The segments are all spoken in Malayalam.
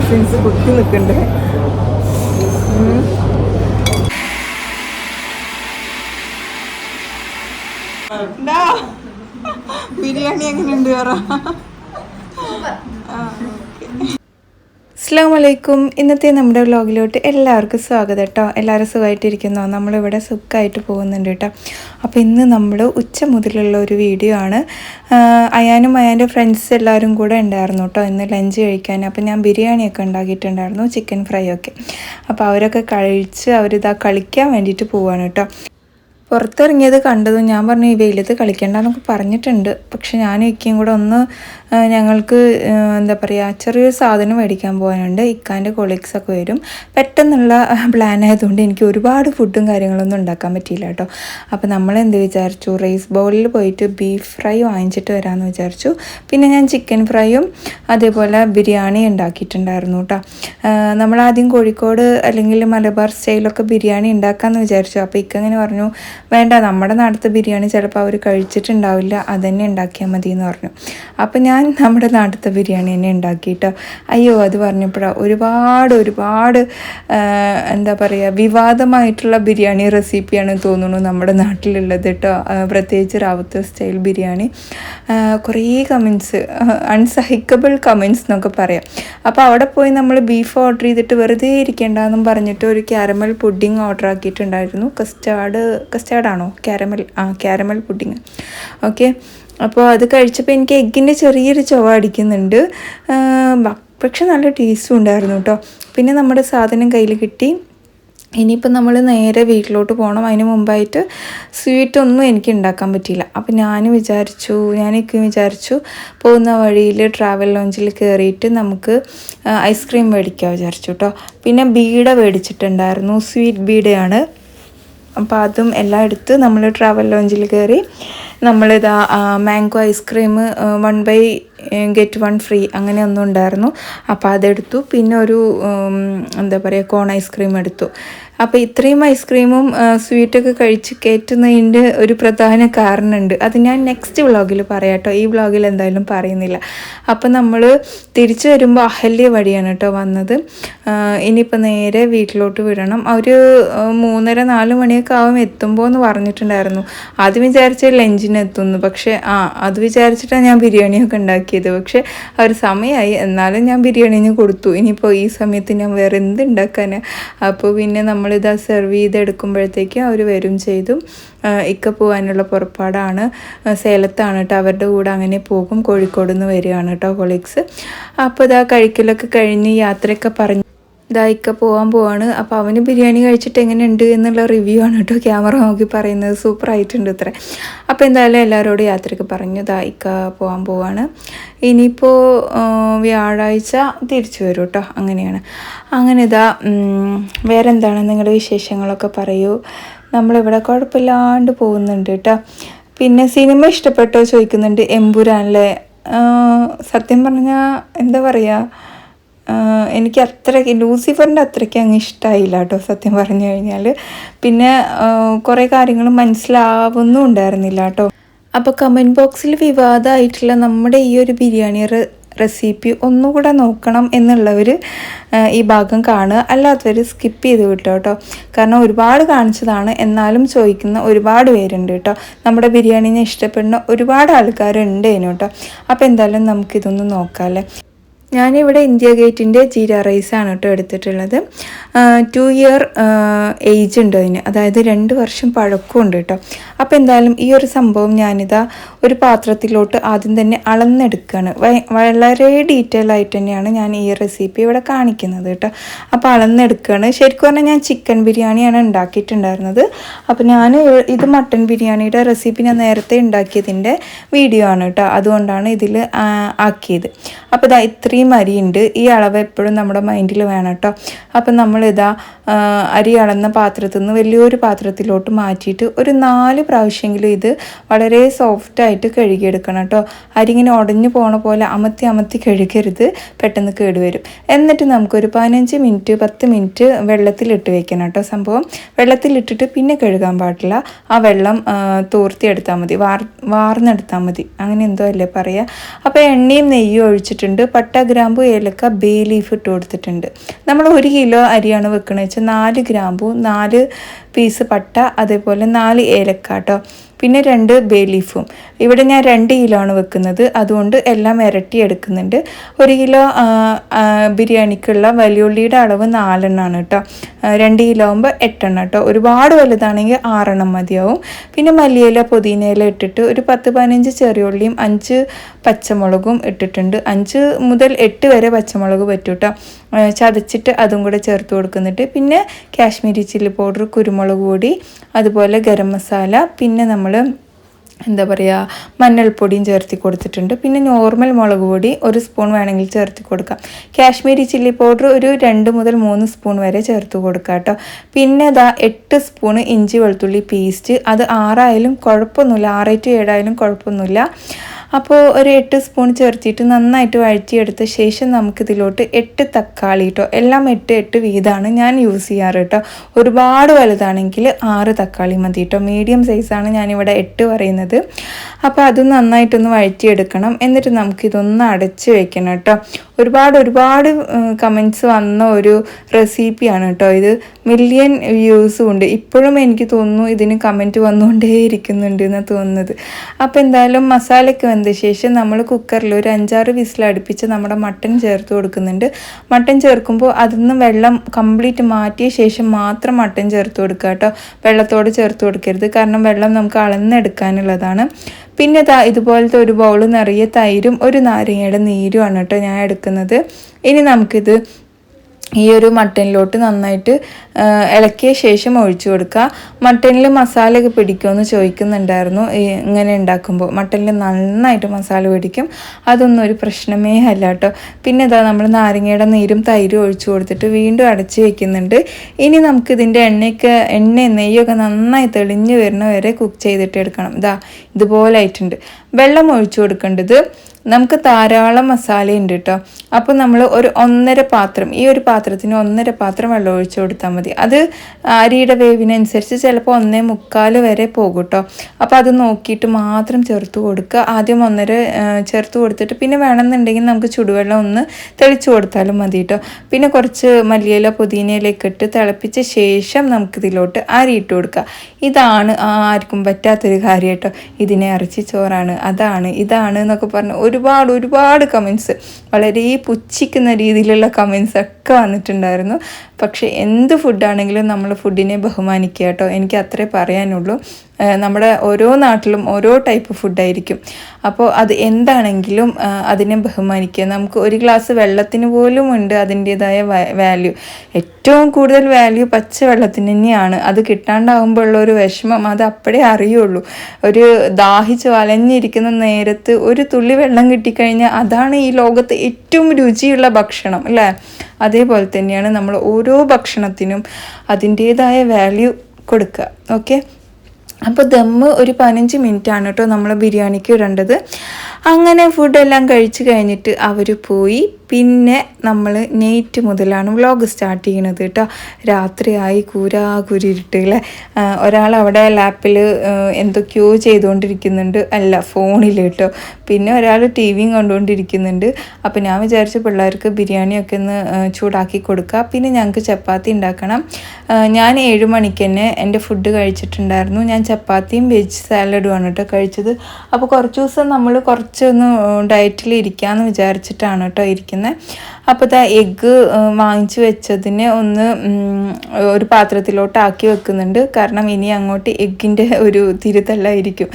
എസൻസ് കുത്തി നിൽക്കുന്നുണ്ട് ബിരിയാണി എങ്ങനെയുണ്ട് പറ. അസ്സാം വലൈക്കും ഇന്നത്തെ നമ്മുടെ വ്ലോഗിലോട്ട് എല്ലാവർക്കും സ്വാഗതം കേട്ടോ എല്ലാവരും സുഖമായിട്ടിരിക്കുന്നോ നമ്മളിവിടെ സുഖമായിട്ട് പോകുന്നുണ്ട് കേട്ടോ അപ്പോൾ ഇന്ന് നമ്മൾ ഉച്ച മുതലുള്ള ഒരു വീഡിയോ ആണ്. അയാനും അയാന്റെ ഫ്രണ്ട്സ് എല്ലാവരും കൂടെ ഉണ്ടായിരുന്നു കേട്ടോ ഇന്ന് ലഞ്ച് കഴിക്കാൻ. അപ്പോൾ ഞാൻ ബിരിയാണിയൊക്കെ ഉണ്ടാക്കിയിട്ടുണ്ടായിരുന്നു ചിക്കൻ ഫ്രൈ ഒക്കെ. അപ്പോൾ അവരൊക്കെ കഴിച്ച് അവരിതാ കളിക്കാൻ വേണ്ടിയിട്ട് പോവാണ് കേട്ടോ പുറത്തിറങ്ങിയത് കണ്ടതും ഞാൻ പറഞ്ഞു ഈ വെയിലത്ത് കളിക്കേണ്ടെന്നൊക്കെ പറഞ്ഞിട്ടുണ്ട്. പക്ഷെ ഞാനും ഇക്കയും കൂടെ ഒന്ന് ഞങ്ങൾക്ക് എന്താ പറയുക ചെറിയൊരു സാധനം മേടിക്കാൻ പോകാനുണ്ട്. ഇക്കാന്റെ കൊളീഗ്സൊക്കെ വരും. പെട്ടെന്നുള്ള പ്ലാൻ ആയതുകൊണ്ട് എനിക്ക് ഒരുപാട് ഫുഡും കാര്യങ്ങളൊന്നും ഉണ്ടാക്കാൻ പറ്റിയില്ല കേട്ടോ. അപ്പോൾ നമ്മൾ എന്ത് വിചാരിച്ചു? റൈസ് ബൗളിൽ പോയിട്ട് ബീഫ് ഫ്രൈ വാങ്ങിച്ചിട്ട് വരാമെന്ന് വിചാരിച്ചു. പിന്നെ ഞാൻ ചിക്കൻ ഫ്രൈയും അതേപോലെ ബിരിയാണി ഉണ്ടാക്കിയിട്ടുണ്ടായിരുന്നു കേട്ടോ. നമ്മളാദ്യം കോഴിക്കോട് അല്ലെങ്കിൽ മലബാർ സ്റ്റൈലൊക്കെ ബിരിയാണി ഉണ്ടാക്കാമെന്ന് വിചാരിച്ചു. അപ്പോൾ ഇക്കങ്ങനെ പറഞ്ഞു വേണ്ട നമ്മുടെ നാട്ടിലത്തെ ബിരിയാണി ചിലപ്പോൾ അവർ കഴിച്ചിട്ടുണ്ടാവില്ല അതന്നെ ഉണ്ടാക്കിയാൽ മതി എന്ന് പറഞ്ഞു. അപ്പോൾ ഞാൻ നമ്മുടെ നാട്ടിലത്തെ ബിരിയാണി തന്നെ ഉണ്ടാക്കിയിട്ടോ അയ്യോ അത് പറഞ്ഞപ്പോഴാണ് ഒരുപാട് ഒരുപാട് എന്താ പറയുക വിവാദമായിട്ടുള്ള ബിരിയാണി റെസിപ്പിയാണ് തോന്നുന്നു നമ്മുടെ നാട്ടിലുള്ളത് കേട്ടോ. പ്രത്യേകിച്ച് റാവത്ത് സ്റ്റൈൽ ബിരിയാണി. കുറേ കമൻസ് അൺസഹിക്കബിൾ കമൻസ് എന്നൊക്കെ പറയാം. അപ്പോൾ അവിടെ പോയി നമ്മൾ ബീഫ് ഓർഡർ ചെയ്തിട്ട് വെറുതെ ഇരിക്കേണ്ടെന്നും പറഞ്ഞിട്ട് ഒരു ക്യാരമൽ പുഡിങ് ഓർഡർ ആക്കിയിട്ടുണ്ടായിരുന്നു. കസ്റ്റാർഡ് കസ്റ്റാർഡാണോ? ക്യാരമൽ ആ ക്യാരമൽ പുഡിങ്. ഓക്കെ. അപ്പോൾ അത് കഴിച്ചപ്പോൾ എനിക്ക് എഗ്ഗിന്റെ ചെറിയൊരു ചുവ അടിക്കുന്നുണ്ട്. പക്ഷെ നല്ല ടേസ്റ്റും ഉണ്ടായിരുന്നു കേട്ടോ. പിന്നെ നമ്മുടെ സാധനം കയ്യിൽ കിട്ടി. ഇനിയിപ്പോൾ നമ്മൾ നേരെ വീട്ടിലോട്ട് പോകണം. അതിന് മുമ്പായിട്ട് സ്വീറ്റ് ഒന്നും എനിക്ക് ഉണ്ടാക്കാൻ പറ്റിയില്ല. അപ്പോൾ ഞാൻ വിചാരിച്ചു ഞാനൊക്കെ വിചാരിച്ചു പോകുന്ന വഴിയിൽ ട്രാവൽ ലോഞ്ചിൽ കയറിയിട്ട് നമുക്ക് ഐസ്ക്രീം മേടിക്കാൻ വിചാരിച്ചു കേട്ടോ. പിന്നെ ബീഡ മേടിച്ചിട്ടുണ്ടായിരുന്നു. സ്വീറ്റ് ബീഡയാണ്. അപ്പോൾ അതും എല്ലാം എടുത്ത് നമ്മൾ ട്രാവൽ ലോഞ്ചിൽ കയറി നമ്മളിതാ mango ice cream one buy get one free അങ്ങനെ ഒന്നും ഉണ്ടായിരുന്നു. അപ്പോൾ അതെടുത്തു. പിന്നെ ഒരു എന്താ പറയുക കോൺ ഐസ്ക്രീം എടുത്തു. അപ്പോൾ ഇത്രയും ഐസ്ക്രീമും സ്വീറ്റൊക്കെ കഴിച്ച് കയറ്റുന്നതിന്റെ ഒരു പ്രധാന കാരണമുണ്ട്. അത് ഞാൻ നെക്സ്റ്റ് വ്ളോഗിൽ പറയാം കേട്ടോ. ഈ വ്ളോഗിൽ എന്തായാലും പറയുന്നില്ല. അപ്പോൾ നമ്മൾ തിരിച്ചു വരുമ്പോൾ അഹല്യ വഴിയാണ് കേട്ടോ വന്നത്. ഇനിയിപ്പോൾ നേരെ വീട്ടിലോട്ട് വിടണം. ഒരു മൂന്നര നാല് മണിയൊക്കെ ആവും എത്തുമ്പോൾ എന്ന് പറഞ്ഞിട്ടുണ്ടായിരുന്നു. അത് വിചാരിച്ച ലഞ്ചിന് എത്തുന്നു. പക്ഷേ ആ അത് വിചാരിച്ചിട്ടാണ് ഞാൻ ബിരിയാണിയൊക്കെ ഉണ്ടാക്കിയത് പക്ഷേ ആ ഒരു സമയമായി. എന്നാലും ഞാൻ ബിരിയാണിന് കൊടുത്തു. ഇനിയിപ്പോൾ ഈ സമയത്ത് ഞാൻ വേറെ എന്ത് ഉണ്ടാക്കാനാണ് അപ്പോൾ പിന്നെ നമ്മളിതാ സെർവ് ചെയ്തെടുക്കുമ്പോഴത്തേക്കും അവർ വരും ചെയ്തു ഇക്ക പോകാനുള്ള പുറപ്പാടാണ്. സേലത്താണ് കേട്ടോ. അവരുടെ കൂടെ അങ്ങനെ പോകും. കോഴിക്കോട് നിന്ന് വരികയാണ് കേട്ടോ കൊളീഗ്സ് അപ്പോൾ ഇതാ കഴിക്കലൊക്കെ കഴിഞ്ഞ് യാത്രയൊക്കെ പറഞ്ഞ് ഇതായിക്ക പോകാൻ പോവാണ്. അപ്പോൾ അവന് ബിരിയാണി കഴിച്ചിട്ട് എങ്ങനെയുണ്ട് എന്നുള്ള റിവ്യൂ ആണ് കേട്ടോ ക്യാമറ നോക്കി പറയുന്നത്. സൂപ്പർ ആയിട്ടുണ്ട് ഇത്ര. അപ്പോൾ എന്തായാലും എല്ലാവരോടും യാത്രയ്ക്ക് പറഞ്ഞു ഇതായിക്ക പോകാൻ പോവാണ്. ഇനിയിപ്പോൾ വ്യാഴാഴ്ച തിരിച്ചു വരും കേട്ടോ. അങ്ങനെയാണ്. അങ്ങനെ ഇതാ വേറെ എന്താണ് നിങ്ങളുടെ വിശേഷങ്ങളൊക്കെ പറയൂ. നമ്മളിവിടെ കുഴപ്പമില്ലാണ്ട് പോകുന്നുണ്ട് കേട്ടോ. പിന്നെ സിനിമ ഇഷ്ടപ്പെട്ടോ ചോദിക്കുന്നുണ്ട് എമ്പുരാനല്ലേ സത്യം പറഞ്ഞാൽ എന്താ പറയുക എനിക്ക് അത്രയ്ക്ക് ലൂസിഫറിന്റെ അത്രയ്ക്ക് അങ്ങ് ഇഷ്ടമായില്ല കേട്ടോ സത്യം പറഞ്ഞു കഴിഞ്ഞാൽ. പിന്നെ കുറേ കാര്യങ്ങൾ മനസ്സിലാവുന്നും ഉണ്ടായിരുന്നില്ല കേട്ടോ. അപ്പോൾ കമന്റ് ബോക്സിൽ വിവാദമായിട്ടുള്ള നമ്മുടെ ഈ ഒരു ബിരിയാണി റെസിപ്പി ഒന്നുകൂടെ നോക്കണം എന്നുള്ളവർ ഈ ഭാഗം കാണുക. അല്ലാത്തവർ സ്കിപ്പ് ചെയ്ത് വിട്ടോ കേട്ടോ. കാരണം ഒരുപാട് കാണിച്ചതാണ് എന്നാലും ചോദിക്കുന്ന ഒരുപാട് പേരുണ്ട് കേട്ടോ. നമ്മുടെ ബിരിയാണിനെ ഇഷ്ടപ്പെടുന്ന ഒരുപാട് ആൾക്കാരുണ്ട് അതിനോട്ടോ കേട്ടോ. അപ്പോൾ എന്തായാലും നമുക്കിതൊന്ന് നോക്കാം അല്ലേ? ഞാനിവിടെ ഇന്ത്യ ഗേറ്റിന്റെ ജീര റൈസാണ് കേട്ടോ എടുത്തിട്ടുള്ളത്. ടു ഇയർ ഏജ് ഉണ്ട് അതിന്. അതായത് രണ്ട് വർഷം പഴക്കമുണ്ട് കേട്ടോ. അപ്പോൾ എന്തായാലും ഈ ഒരു സംഭവം ഞാനിതാ ഒരു പാത്രത്തിലോട്ട് ആദ്യം തന്നെ അളന്നെടുക്കുകയാണ് വളരെ ഡീറ്റെയിൽ ആയിട്ട് തന്നെയാണ് ഞാൻ ഈ റെസിപ്പി ഇവിടെ കാണിക്കുന്നത് കേട്ടോ. അപ്പോൾ അളന്നെടുക്കുകയാണ് ശരിക്കും പറഞ്ഞാൽ ഞാൻ ചിക്കൻ ബിരിയാണിയാണ് ഉണ്ടാക്കിയിട്ടുണ്ടായിരുന്നത്. അപ്പോൾ ഞാൻ ഇത് മട്ടൻ ബിരിയാണിയുടെ റെസിപ്പി ഞാൻ നേരത്തെ ഉണ്ടാക്കിയതിന്റെ വീഡിയോ ആണ് കേട്ടോ. അതുകൊണ്ടാണ് ഇതിൽ ആക്കിയത്. അപ്പോൾ ഇതാ ഇത്രയും അരിയുണ്ട്. ഈ അളവ് എപ്പോഴും നമ്മുടെ മൈൻഡിൽ വേണം കേട്ടോ അപ്പം നമ്മളിതാ അരി അളന്ന പാത്രത്തിൽ നിന്ന് വലിയൊരു പാത്രത്തിലോട്ട് മാറ്റിയിട്ട് ഒരു നാല് പ്രാവശ്യമെങ്കിലും ഇത് വളരെ സോഫ്റ്റായിട്ട് കഴുകിയെടുക്കണം കേട്ടോ അരി ഇങ്ങനെ ഉടഞ്ഞു പോണ പോലെ അമത്തി അമത്തി കഴുകരുത്. പെട്ടെന്ന് കേടുവരും. എന്നിട്ട് നമുക്കൊരു പതിനഞ്ച് മിനിറ്റ് പത്ത് മിനിറ്റ് വെള്ളത്തിലിട്ട് വെക്കണം കേട്ടോ സംഭവം. വെള്ളത്തിലിട്ടിട്ട് പിന്നെ കഴുകാൻ പാടില്ല. ആ വെള്ളം തോർത്തിയെടുത്താൽ മതി. വാർ വാർന്നെടുത്താൽ മതി. അങ്ങനെ എന്തോ അല്ലേ പറയുക അപ്പോൾ എണ്ണയും നെയ്യും ഒഴിച്ചിട്ടുണ്ട്. പട്ട ഗ്രാമ്പു ഏലക്ക ബേ ലീഫ് ഇട്ട് കൊടുത്തിട്ടുണ്ട്. നമ്മൾ ഒരു കിലോ അരിയാണ് വെക്കണമെന്ന് വെച്ചാൽ നാല് ഗ്രാമ്പു നാല് പീസ് പട്ട അതേപോലെ നാല് ഏലക്ക കേട്ടോ പിന്നെ രണ്ട് ബേ ലീഫും ഇവിടെ ഞാൻ രണ്ട് കിലോ ആണ് വെക്കുന്നത്. അതുകൊണ്ട് എല്ലാം ഇരട്ടി എടുക്കുന്നുണ്ട്. ഒരു കിലോ ബിരിയാണിക്കുള്ള വലിയുള്ളിയുടെ അളവ് നാലെണ്ണമാണ് കേട്ടോ. രണ്ട് കിലോ ആകുമ്പോൾ എട്ടെണ്ണം കേട്ടോ. ഒരുപാട് വലുതാണെങ്കിൽ ആറെണ്ണം മതിയാവും. പിന്നെ മല്ലിയില പുതിനയില ഇട്ടിട്ട് ഒരു പത്ത് പതിനഞ്ച് ചെറിയുള്ളിയും അഞ്ച് പച്ചമുളകും ഇട്ടിട്ടുണ്ട്. അഞ്ച് മുതൽ എട്ട് വരെ പച്ചമുളക് പറ്റും കേട്ടോ. ചതച്ചിട്ട് അതും കൂടെ ചേർത്ത് കൊടുക്കുന്നുണ്ട്. പിന്നെ കാശ്മീരി ചില്ലി പൗഡർ കുരുമുളക് പൊടി അതുപോലെ ഗരം മസാല പിന്നെ നമ്മൾ എന്താ പറയുക മഞ്ഞൾപ്പൊടിയും ചേർത്തി കൊടുത്തിട്ടുണ്ട്. പിന്നെ നോർമൽ മുളക് പൊടി ഒരു സ്പൂൺ വേണമെങ്കിൽ ചേർത്ത് കൊടുക്കാം. കാശ്മീരി ചില്ലി പൗഡർ ഒരു രണ്ട് മുതൽ മൂന്ന് സ്പൂൺ വരെ ചേർത്ത് കൊടുക്കാം കേട്ടോ. പിന്നെ അതാ എട്ട് സ്പൂണ് ഇഞ്ചി വെളുത്തുള്ളി പേസ്റ്റ് അത് ആറായാലും കുഴപ്പമൊന്നുമില്ല. ആറ് ടു ഏഴായാലും കുഴപ്പമൊന്നുമില്ല. അപ്പോൾ ഒരു എട്ട് സ്പൂൺ ചേർത്തിട്ട് നന്നായിട്ട് വഴറ്റിയെടുത്ത ശേഷം നമുക്കിതിലോട്ട് എട്ട് തക്കാളി കേട്ടോ എല്ലാം എട്ട് എട്ട് വീതമാണ് ഞാൻ യൂസ് ചെയ്യാറ് കേട്ടോ ഒരുപാട് വലുതാണെങ്കിൽ ആറ് തക്കാളി മതി കേട്ടോ മീഡിയം സൈസാണ് ഞാനിവിടെ എട്ട് പറയുന്നത്. അപ്പോൾ അത് നന്നായിട്ടൊന്ന് വഴറ്റിയെടുക്കണം. എന്നിട്ട് നമുക്കിതൊന്ന് അടച്ച് വെക്കണം കേട്ടോ ഒരുപാട് ഒരുപാട് കമൻസ് വന്ന ഒരു റെസിപ്പിയാണ് കേട്ടോ. ഇത് മില്യൺ വ്യൂസും ഉണ്ട്. ഇപ്പോഴും എനിക്ക് തോന്നുന്നു ഇതിന് കമന്റ് വന്നുകൊണ്ടേ ഇരിക്കുന്നുണ്ട് തോന്നുന്നത്. അപ്പോൾ എന്തായാലും മസാലയ്ക്ക് വന്ന ശേഷം നമ്മൾ കുക്കറിൽ ഒരു അഞ്ചാറ് വിസിൽ അടുപ്പിച്ച് നമ്മുടെ മട്ടൺ ചേർത്ത് കൊടുക്കുന്നുണ്ട്. മട്ടൺ ചേർക്കുമ്പോൾ അതിൽ നിന്ന് വെള്ളം കംപ്ലീറ്റ് മാറ്റിയ ശേഷം മാത്രം മട്ടൺ ചേർത്ത് കൊടുക്കുക കേട്ടോ. വെള്ളത്തോട് ചേർത്ത് കൊടുക്കരുത്. കാരണം വെള്ളം നമുക്ക് അളന്നെടുക്കാനുള്ളതാണ്. പിന്നെ താ ഇതുപോലത്തെ ഒരു ബൗൾ നിറയെ തൈരും ഒരു നാരങ്ങയുടെ നീരുമാണ് കേട്ടോ ഞാൻ എടുക്കുന്നത്. ഇനി നമുക്കിത് ഈ ഒരു മട്ടനിലോട്ട് നന്നായിട്ട് ഇളക്കിയ ശേഷം ഒഴിച്ചു കൊടുക്കുക. മട്ടനിൽ മസാലയൊക്കെ പിടിക്കുമെന്ന് ചോദിക്കുന്നുണ്ടായിരുന്നു. ഇങ്ങനെ ഉണ്ടാക്കുമ്പോൾ മട്ടനിൽ നന്നായിട്ട് മസാല പിടിക്കും. അതൊന്നും ഒരു പ്രശ്നമേ അല്ല കേട്ടോ. പിന്നെ ഇതാ നമ്മൾ നാരങ്ങയുടെ നീരും തൈരും ഒഴിച്ചു കൊടുത്തിട്ട് വീണ്ടും അടച്ച് വയ്ക്കുന്നുണ്ട് ഇനി നമുക്ക് ഇതിന്റെ എണ്ണയൊക്കെ എണ്ണയും നെയ്യൊക്കെ നന്നായി തെളിഞ്ഞു വരുന്ന വരെ കുക്ക് ചെയ്തിട്ട് എടുക്കണം. ഇതാ ഇതുപോലെ ആയിട്ടുണ്ട്. വെള്ളം ഒഴിച്ചു കൊടുക്കേണ്ടത് നമുക്ക് ധാരാളം മസാല ഉണ്ട് കേട്ടോ അപ്പോൾ നമ്മൾ ഒരു ഒന്നര പാത്രം ഈ ഒരു പാത്രത്തിന് ഒന്നര പാത്രം വെള്ളം ഒഴിച്ചു കൊടുത്താൽ മതി. അത് അരിയുടെ വേവിനനുസരിച്ച് ചിലപ്പോൾ ഒന്നേ മുക്കാൽ വരെ പോകും കേട്ടോ അപ്പോൾ അത് നോക്കിയിട്ട് മാത്രം ചേർത്ത് കൊടുക്കുക. ആദ്യം ഒന്നര ചേർത്ത് കൊടുത്തിട്ട് പിന്നെ വേണമെന്നുണ്ടെങ്കിൽ നമുക്ക് ചുടുവെള്ളം ഒന്ന് തെളിച്ചു കൊടുത്താലും മതി കേട്ടോ പിന്നെ കുറച്ച് മല്ലിയില പുതിനയിലേക്ക് ഇട്ട് തിളപ്പിച്ച ശേഷം നമുക്കിതിലോട്ട് അരി ഇട്ട് കൊടുക്കുക. ഇതാണ് ആർക്കും പറ്റാത്തൊരു കാര്യം കേട്ടോ ഇതിനെ ഇറച്ചി ചോറാണ്. അതാണ് ഇതാണ് എന്നൊക്കെ പറഞ്ഞ് ഒരുപാട് ഒരുപാട് കമൻസ് വളരെ പുച്ഛിക്കുന്ന രീതിയിലുള്ള കമൻസ് ഒക്കെ വന്നിട്ടുണ്ടായിരുന്നു. പക്ഷേ എന്ത് ഫുഡാണെങ്കിലും നമ്മൾ ഫുഡിനെ ബഹുമാനിക്കുക കേട്ടോ. എനിക്ക് അത്രേ പറയാനുള്ളൂ. നമ്മുടെ ഓരോ നാട്ടിലും ഓരോ ടൈപ്പ് ഫുഡായിരിക്കും അപ്പോൾ അത് എന്താണെങ്കിലും അതിനെ ബഹുമാനിക്കുക. നമുക്ക് ഒരു ഗ്ലാസ് വെള്ളത്തിന് പോലും ഉണ്ട് അതിന്റേതായ വാല്യൂ ഏറ്റവും കൂടുതൽ വാല്യൂ പച്ച വെള്ളത്തിന് തന്നെയാണ്. അത് കിട്ടാണ്ടാവുമ്പോൾ ഉള്ള ഒരു വിഷമം അത് അപ്പോഴേ അറിയുള്ളൂ. ഒരു ദാഹിച്ച് വലഞ്ഞിരിക്കുന്ന നേരത്ത് ഒരു തുള്ളി വെള്ളം കിട്ടിക്കഴിഞ്ഞാൽ അതാണ് ഈ ലോകത്ത് ഏറ്റവും രുചിയുള്ള ഭക്ഷണം അല്ലേ? അതേപോലെ തന്നെയാണ് നമ്മൾ ഓരോ ഭക്ഷണത്തിനും അതിന്റേതായ വാല്യൂ കൊടുക്കുക ഓക്കെ അപ്പോൾ ദമ്മ് ഒരു പതിനഞ്ച് ആണ് കേട്ടോ നമ്മൾ ബിരിയാണിക്ക് ഇടേണ്ടത്. അങ്ങനെ ഫുഡെല്ലാം കഴിച്ച് കഴിഞ്ഞിട്ട് അവർ പോയി. പിന്നെ നമ്മൾ നൈറ്റ് മുതലാണ് വ്ളോഗ് സ്റ്റാർട്ട് ചെയ്യണത് കേട്ടോ രാത്രിയായി കൂരാ കുരിട്ട് അല്ലേ ഒരാൾ അവിടെ ലാപ്പിൽ എന്തൊക്കെയോ ചെയ്തുകൊണ്ടിരിക്കുന്നുണ്ട് അല്ല ഫോണിൽ കേട്ടോ പിന്നെ ഒരാൾ ടി വിയും കണ്ടുകൊണ്ടിരിക്കുന്നുണ്ട് അപ്പോൾ ഞാൻ വിചാരിച്ച പിള്ളേർക്ക് ബിരിയാണിയൊക്കെ ഒന്ന് ചൂടാക്കി കൊടുക്കുക പിന്നെ ഞങ്ങൾക്ക് ചപ്പാത്തി ഉണ്ടാക്കണം ഞാൻ ഏഴ് മണിക്ക് തന്നെ എന്റെ ഫുഡ് കഴിച്ചിട്ടുണ്ടായിരുന്നു. ഞാൻ ചപ്പാത്തിയും വെജ് സാലഡുമാണ് കേട്ടോ കഴിച്ചത്. അപ്പോൾ കുറച്ച് ദിവസം നമ്മൾ കുറച്ചൊന്ന് ഡയറ്റിൽ ഇരിക്കാമെന്ന് വിചാരിച്ചിട്ടാണ് കേട്ടോ ഇരിക്കുന്നത് അപ്പോൾ ഇതാ എഗ്ഗ് വാങ്ങിച്ചു വെച്ചതിനെ ഒന്ന് ഒരു പാത്രത്തിലോട്ട് ആക്കി വെക്കുന്നുണ്ട്. കാരണം ഇനി അങ്ങോട്ട് എഗ്ഗിന്റെ ഒരു തിരുത്തല്ലായിരിക്കും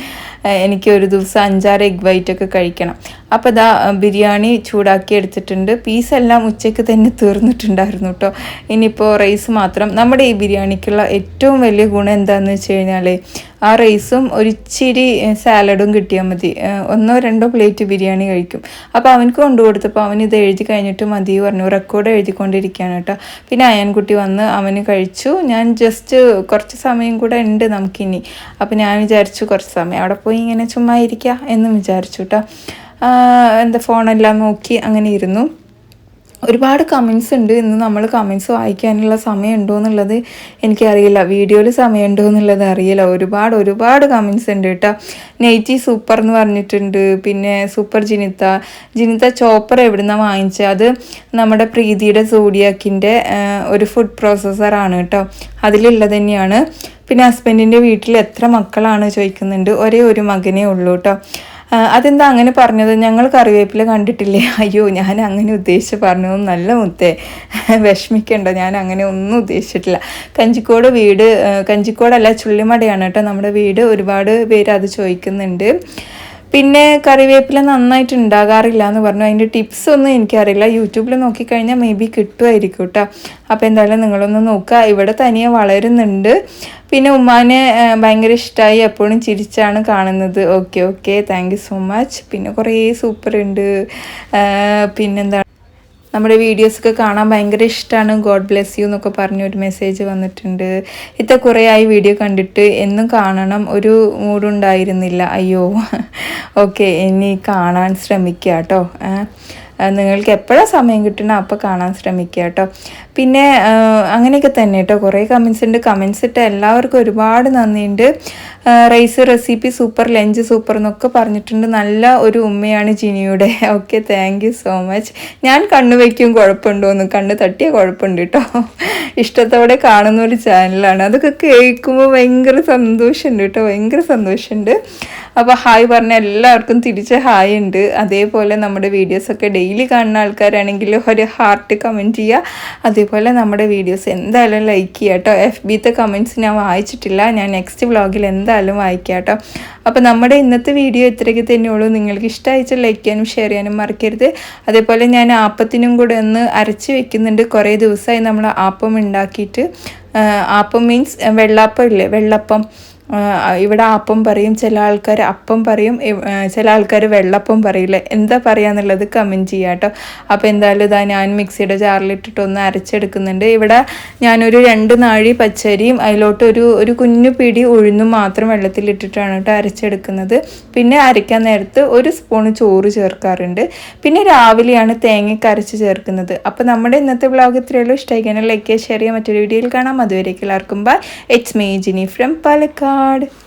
എനിക്ക് ഒരു ദിവസം അഞ്ചാറ് എഗ് വൈറ്റ് ഒക്കെ കഴിക്കണം. അപ്പോൾ ഇതാ ബിരിയാണി ചൂടാക്കി എടുത്തിട്ടുണ്ട്. പീസെല്ലാം ഉച്ചയ്ക്ക് തന്നെ തീർന്നിട്ടുണ്ടായിരുന്നു കേട്ടോ ഇനിയിപ്പോൾ റൈസ് മാത്രം. നമ്മുടെ ഈ ബിരിയാണിക്കുള്ള ഏറ്റവും വലിയ ഗുണം എന്താണെന്ന് വെച്ച് കഴിഞ്ഞാൽ ആ റൈസും ഒരിച്ചിരി സാലഡും കിട്ടിയാൽ മതി. ഒന്നോ രണ്ടോ പ്ലേറ്റ് ബിരിയാണി കഴിക്കും. അപ്പോൾ അവനക്ക് കൊണ്ടു കൊടുത്തപ്പോൾ അവൻ ഇത് എഴുതി കഴിഞ്ഞിട്ട് മതി പറഞ്ഞു. റെക്കോർഡ് എഴുതിക്കൊണ്ടിരിക്കുകയാണ് കേട്ടോ പിന്നെ അയൻകുട്ടി വന്ന് അവന് കഴിച്ചു. ഞാൻ ജസ്റ്റ് കുറച്ച് സമയം കൂടെ ഉണ്ട് നമുക്കിനി. അപ്പോൾ ഞാൻ വിചാരിച്ചു കുറച്ച് സമയം. അവിടെ പോയി ഇങ്ങനെ ചുമ്മാ ഇരിക്കുക എന്നും വിചാരിച്ചു കേട്ടോ എന്താ ഫോണെല്ലാം നോക്കി അങ്ങനെ ഇരുന്നു. ഒരുപാട് കമൻസ് ഉണ്ട്. ഇന്ന് നമ്മൾ കമൻസ് വായിക്കാനുള്ള സമയമുണ്ടോ എന്നുള്ളത് എനിക്കറിയില്ല. വീഡിയോയിൽ സമയമുണ്ടോ എന്നുള്ളത് അറിയില്ല. ഒരുപാട് ഒരുപാട് കമൻസ് ഉണ്ട് കേട്ടോ. നെയ്റ്റി സൂപ്പർ എന്ന് പറഞ്ഞിട്ടുണ്ട്. പിന്നെ സൂപ്പർ ജിനിത്ത ജിനിത്ത ചോപ്പർ എവിടുന്ന വാങ്ങിച്ചത് അത് നമ്മുടെ പ്രീതിയുടെ സൂഡിയാക്കിന്റെ ഒരു ഫുഡ് പ്രോസസ്സറാണ് കേട്ടോ. അതിലുള്ളത് തന്നെയാണ്. പിന്നെ ഹസ്ബൻഡിന്റെ വീട്ടിൽ എത്ര മക്കളാണ് ചോദിക്കുന്നുണ്ട്. ഒരേ ഒരു മകനേ ഉള്ളൂ കേട്ടോ. അതെന്താ അങ്ങനെ പറഞ്ഞത്? ഞങ്ങൾ കറിവേപ്പില കണ്ടിട്ടില്ലേ? അയ്യോ ഞാൻ അങ്ങനെ ഉദ്ദേശിച്ച് പറഞ്ഞു നല്ല മുത്തേ. വിഷമിക്കണ്ട ഞാൻ അങ്ങനെ ഒന്നും ഉദ്ദേശിച്ചിട്ടില്ല. കഞ്ചിക്കോട് വീട് കഞ്ചിക്കോടല്ല ചുള്ളിമടയാണ് കേട്ടോ. നമ്മുടെ വീട് ഒരുപാട് പേര് അത് ചോദിക്കുന്നുണ്ട്. പിന്നെ കറിവേപ്പില നന്നായിട്ട് ഉണ്ടാകാറില്ല എന്ന് പറഞ്ഞു. അതിന്റെ ടിപ്സ് ഒന്നും എനിക്കറിയില്ല. യൂട്യൂബിൽ നോക്കിക്കഴിഞ്ഞാൽ മേ ബി കിട്ടുമായിരിക്കും കേട്ടോ അപ്പോൾ എന്തായാലും നിങ്ങളൊന്ന് നോക്കുക. ഇവിടെ തനിയെ വളരുന്നുണ്ട്. പിന്നെ ഉമ്മാനെ ഭയങ്കര ഇഷ്ടമായി എപ്പോഴും ചിരിച്ചാണ് കാണുന്നത്. Okay okay thank so much പിന്നെ കുറേ സൂപ്പർ ഉണ്ട്. പിന്നെന്താ നമ്മുടെ വീഡിയോസൊക്കെ കാണാൻ ഭയങ്കര ഇഷ്ടമാണ് ഗോഡ് ബ്ലെസ് യു എന്നൊക്കെ പറഞ്ഞൊരു മെസ്സേജ് വന്നിട്ടുണ്ട്. ഇത്ര കുറേ ആയി വീഡിയോ കണ്ടിട്ട് എന്നും കാണണം. ഒരു മൂഡുണ്ടായിരുന്നില്ല അയ്യോ. ഓക്കെ ഇനി കാണാൻ ശ്രമിക്കുക കേട്ടോ നിങ്ങൾക്ക് എപ്പോഴാണ് സമയം കിട്ടണം? അപ്പോൾ കാണാൻ ശ്രമിക്കുക കേട്ടോ പിന്നെ അങ്ങനെയൊക്കെ തന്നെ കേട്ടോ കുറേ കമൻസ് ഉണ്ട്. കമൻസ് ഇട്ട് എല്ലാവർക്കും ഒരുപാട് നന്ദിയുണ്ട്. Rice recipe super lunch super എന്നൊക്കെ പറഞ്ഞിട്ടുണ്ട്. നല്ല ഒരു ഉമ്മയാണ് ജിനിയുടെ. Okay thank you so much ഞാൻ കണ്ണു വയ്ക്കും കുഴപ്പമുണ്ടോന്ന് കണ്ണ് തട്ടിയ കുഴപ്പമുണ്ട് കേട്ടോ ഇഷ്ടത്തോടെ കാണുന്ന ഒരു ചാനലാണ് അതൊക്കെ കേൾക്കുമ്പോൾ ഭയങ്കര സന്തോഷമുണ്ട് കേട്ടോ ഭയങ്കര സന്തോഷമുണ്ട്. അപ്പോൾ ഹായ് പറഞ്ഞ എല്ലാവർക്കും തിരിച്ച് ഹായ് ഉണ്ട്. അതേപോലെ നമ്മുടെ വീഡിയോസൊക്കെ ഡെയിലി കാണുന്ന ആൾക്കാരാണെങ്കിൽ ഒരു ഹാർട്ട് കമന്റ് ചെയ്യുക അതേപോലെ നമ്മുടെ വീഡിയോസ് എന്തായാലും ലൈക്ക് ചെയ്യുക കേട്ടോ എഫ് ബിത്തെ കമന്റ്സ് ഞാൻ വായിച്ചിട്ടില്ല. ഞാൻ നെക്സ്റ്റ് വ്ളോഗിൽ എന്തായാലും വായിക്കാം കേട്ടോ അപ്പോൾ നമ്മുടെ ഇന്നത്തെ വീഡിയോ ഇത്രയ്ക്ക് തന്നെയുള്ളൂ നിങ്ങൾക്ക് ഇഷ്ടമായിച്ചാൽ ലൈക്ക് ചെയ്യാനും ഷെയർ ചെയ്യാനും മറക്കരുത്. അതേപോലെ ഞാൻ ആപ്പത്തിനും കൂടെ ഒന്ന് അരച്ച് വെക്കുന്നുണ്ട്. കുറേ ദിവസമായി നമ്മൾ ആപ്പം ഉണ്ടാക്കിയിട്ട്. ആപ്പം മീൻസ് വെള്ളാപ്പം ഇല്ലേ? വെള്ളപ്പം. ഇവിടെ അപ്പം പറയും ചില ആൾക്കാർ അപ്പം പറയും ചില ആൾക്കാർ വെള്ളപ്പം പറയില്ല. എന്താ പറയാന്നുള്ളത് കമന്റ് ചെയ്യാം കേട്ടോ. അപ്പോൾ എന്തായാലും ഇതാ ഞാൻ മിക്സിയുടെ ജാറിലിട്ടിട്ട് ഒന്ന് അരച്ചെടുക്കുന്നുണ്ട്. ഇവിടെ ഞാനൊരു രണ്ട് നാഴി പച്ചരിയും അതിലോട്ട് ഒരു ഒരു കുഞ്ഞു പിടി ഉഴുന്നും മാത്രം വെള്ളത്തിലിട്ടിട്ടാണ് കേട്ടോ അരച്ചെടുക്കുന്നത്. പിന്നെ അരയ്ക്കാൻ നേരത്ത് ഒരു സ്പൂൺ ചോറ് ചേർക്കാറുണ്ട്. പിന്നെ രാവിലെയാണ് തേങ്ങയ്ക്ക് അരച്ച് ചേർക്കുന്നത്. അപ്പോൾ നമ്മുടെ ഇന്നത്തെ ബ്ലോഗ് ഇത്രയുള്ളൂ ഇഷ്ടമായിക്കാനും ലൈക്ക് ഷെയർ ചെയ്യാൻ മറ്റൊരു വീഡിയോയിൽ കാണാം. അതുവരേക്കും എല്ലാവർക്കും bye it's me Jini from Palakkad নমস্কার